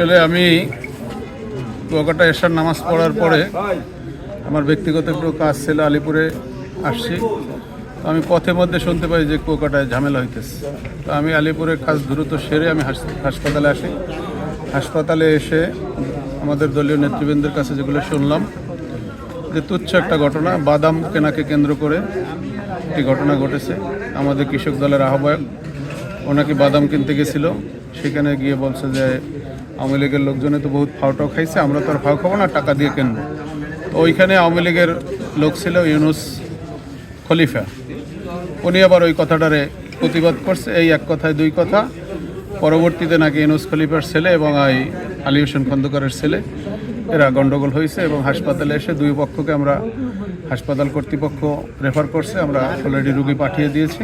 আসলে আমি কুয়াকাটা এসার নামাজ পড়ার পরে আমার ব্যক্তিগত একটু কাজ ছিল আলিপুরে আসছি। তো আমি পথের মধ্যে শুনতে পাই যে কুয়াকাটায় ঝামেলা হইতেছে। তো আমি আলিপুরে কাজ দ্রুত সেরে আমি হাসপাতালে আসি। হাসপাতালে এসে আমাদের দলীয় নেতৃবৃন্দের কাছে যেগুলো শুনলাম, যে তুচ্ছ একটা ঘটনা, বাদাম কেনাকে কেন্দ্র করে একটি ঘটনা ঘটেছে। আমাদের কৃষক দলের আহ্বায়ক, ওনাকে বাদাম কিনতে গেছিল। সেখানে গিয়ে বলছে যে আওয়ামী লীগের লোকজনে তো বহুত ফাওটাও খাইছে, আমরা তো আর ফাও খাব না, টাকা দিয়ে কিনবো। তো ওইখানে আওয়ামী লীগের লোক ছিল ইউনুস খলিফা। উনি আবার ওই কথাটারে প্রতিবাদ করছে, এই এক কথায় দুই কথা। পরবর্তীতে নাকি ইউনুস খলিফার ছেলে এবং এই আলী হোসেন খন্দকারের ছেলে। এরা গন্ডগোল হয়েছে এবং হাসপাতালে এসে দুই পক্ষকে আমরা হাসপাতাল কর্তৃপক্ষ রেফার করছে। আমরা অলরেডি রুগী পাঠিয়ে দিয়েছি।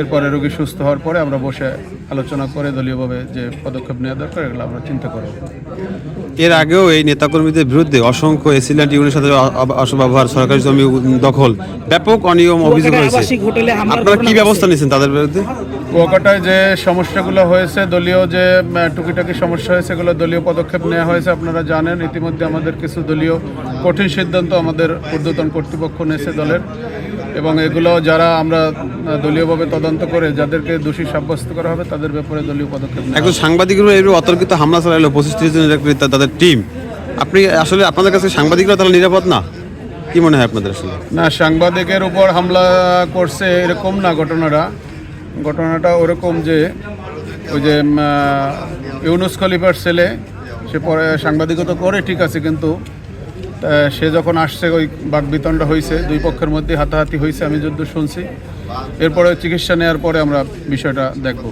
এরপরে রুগী সুস্থ হওয়ার পরে আমরা বসে আলোচনা করে দলীয়ভাবে যে পদক্ষেপ নেওয়া দরকার এগুলো আমরা চিন্তা করব। এর আগেও এই নেতাকর্মীদের বিরুদ্ধে অসংখ্য এসিল্যান্ড ইউনিয়নের সাথে অসব্যবহার সরকারি জমি দখল ব্যাপক অনিয়ম অভিযোগ হয়েছে। আপনারা কি ব্যবস্থা নিয়েছেন তাদের বিরুদ্ধে? কুয়াকাটায় যে সমস্যাগুলো হয়েছে দলীয় যে টুকিটাকি সমস্যা হয়েছে এগুলো দলীয় পদক্ষেপ নেওয়া হয়েছে আপনারা জানেন। ইতিমধ্যে আমাদের কিছু দলীয় কঠিন সিদ্ধান্ত আমাদের ঊর্ধ্বতন কর্তৃপক্ষ নেছে দলের। এবং এগুলো যারা আমরা দলীয়ভাবে তদন্ত করে যাদেরকে দোষী সাব্যস্ত করা হবে তাদের ব্যাপারে দলীয় পদক্ষেপ। একজন সাংবাদিকের উপর অতর্কিত হামলা চালালো পঁচিশ ত্রিশ জনের তাদের টিম। আপনি আসলে আপনাদের কাছে সাংবাদিকরা তারা নিরাপদ না? কি মনে হয় আপনাদের আসলে? না সাংবাদিকের উপর হামলা করছে এরকম না ঘটনাটা। ঘটনাটা ওরকম যে ওই যে ইউনুস খলিফার ছেলে সে পরে সাংবাদিকতা করে, ঠিক আছে, কিন্তু সে যখন আসছে, ওই বাকবিতণ্ড হয়েছে দুই পক্ষের মধ্যে হাতাহাতি হয়েছে আমি যদ্দূর শুনছি। এরপরে চিকিৎসা নেওয়ার পরে আমরা বিষয়টা দেখব।